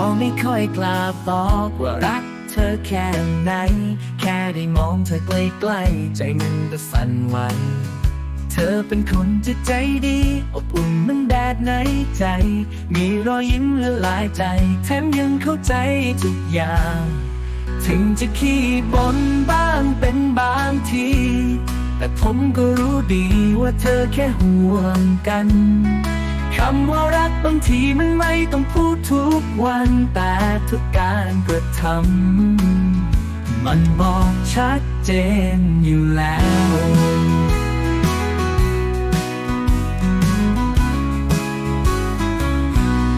ก็ไม่ค่อยกล้าบอกว่ารักเธอแค่ไหน แค่ได้มองเธอใกล้ๆใจมันก็สั่นไหวเธอเป็นคนจิตใจดีอบอุ่นเหมันแดดในใจ มีรอยยิ้มละลายใจ แถมยังเข้าใจทุกอย่าง ถึงจะขี้บ่นบ้างเป็นบางที แต่ผมก็รู้ดีว่าเธอแค่ห่วงกัน คำว่ารักบางทีมันไม่ต้องพูดทุกวันแต่ทุกการกระทำมันบอกชัดเจนอยู่แล้ว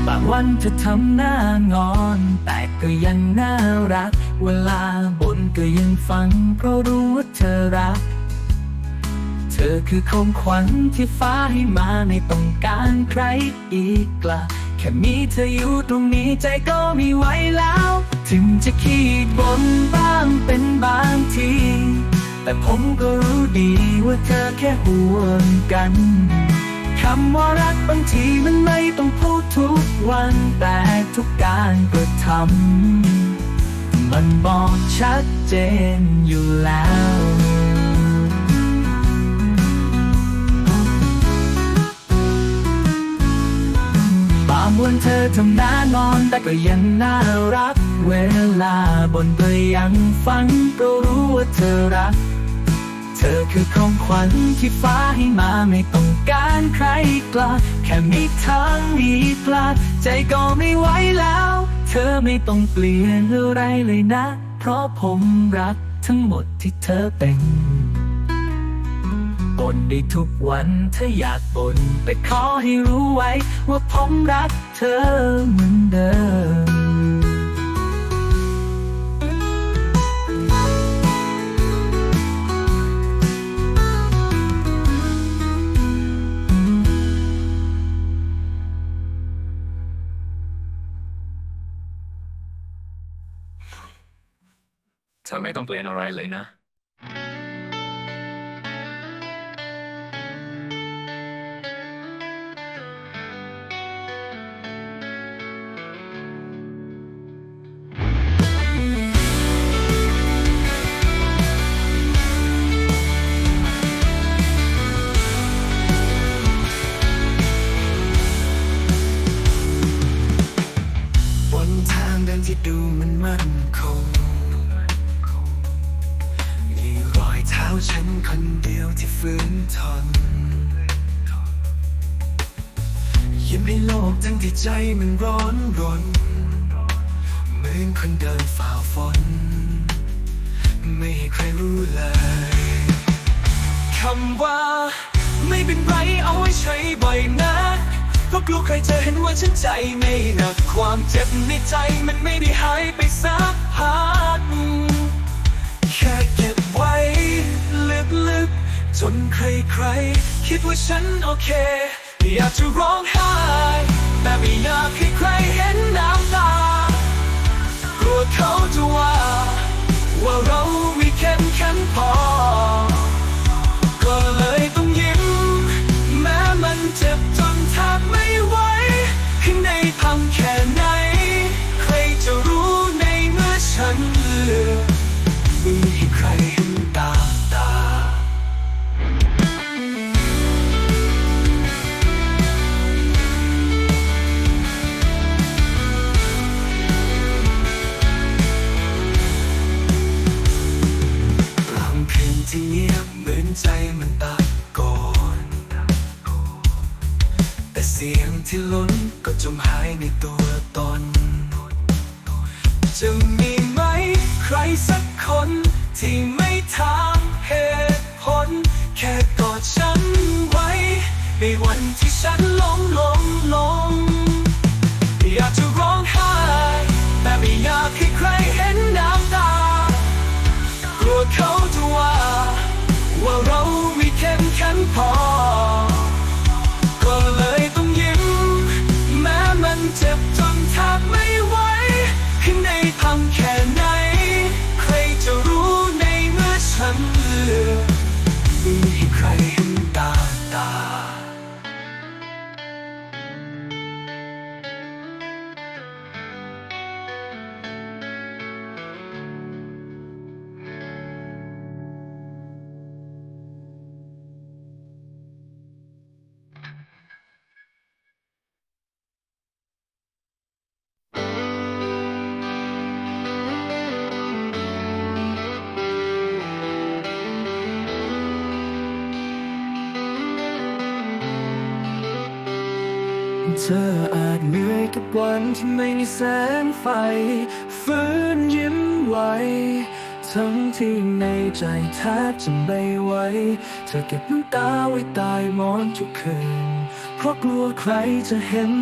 บางวันเธอทำหน้างอน แต่ก็ยังน่ารัก เวลาบ่นก็ยังฟังเพราะรู้ว่าเธอรัก ธอคือของขวัญที่ฟ้าให้มาไม่ต้องการใครอีกละแค่มีเธออยู่ตรงนี้ใจก็มีไว้แล้ว ถึงจะขี้บ่นบ้างเป็นบางที แต่ผมก็รู้ดีว่าเธอแค่ห่วงกันคำว่ารักบางทีมันไม่ต้องพูดทุกวันแต่ทุกการกระทำมันบอกชัดเจนอยู่แล้ว บางวันเธอทำหน้านอนแต่ก็ยังน่ารัก เวลาบนก็ยังฟังก็รู้ว่าเธอรัก เธอคือของขวัญที่ฟ้าให้มาไม่ต้องการใครกล้าแค่มีทางมีพลาใจก็ไม่ไหวแล้ว เธอไม่ต้องเปลี่ยนอะไรเลยนะ เพราะผมรักทั้งหมดที่เธอเป็น บ่นได้ทุกวันถ้าอยากบ่นแต่ขอให้รู้ไว้ ว่าผมรักเธอเหมือนเดิมเธอไม่ต้องเปลี่ยนอะไรเลยนะ คนเดียวที่ฝืนทนยิ้มให้โลกทั้งที่ใจมันร้อนรนเหมือนคนเดินฝ่าฝน ไม่ให้ใครรู้เลยคำว่า ไม่เป็นไรเอาไว้ใช้บ่อยนะเพราะกลัวใครจะเห็นว่าฉันใจไม่หนักความเจ็บในใจมันไม่ได้หายไปสักพักแค่ จนใครๆคิดว่าฉันโอเคอยากจะร้องไห้ แต่ไม่อยากให้ใครเห็นน้ำ จะมีไหมใครสักคน ที่ไม่ถามเหตุผล แค่กอดฉันไว้ ในวันที่ฉันลงลงลงอยากจะร้องไห้แต่ไม่อยากให้ใครเห็นน้ำตากลัวเขาจะว่า ว่าเราไม่เข้มแข็งพอ เธออาจเหนื่อยกับวันที่ไม่มีแสงไฟ ฟื้นยิ้มไว้ ทั้งที่ในใจแทบจะไม่ไหว เธอเก็บน้ำตาไว้ใตายหมอนทุกคืน เพราะกลัวใครจะเห็น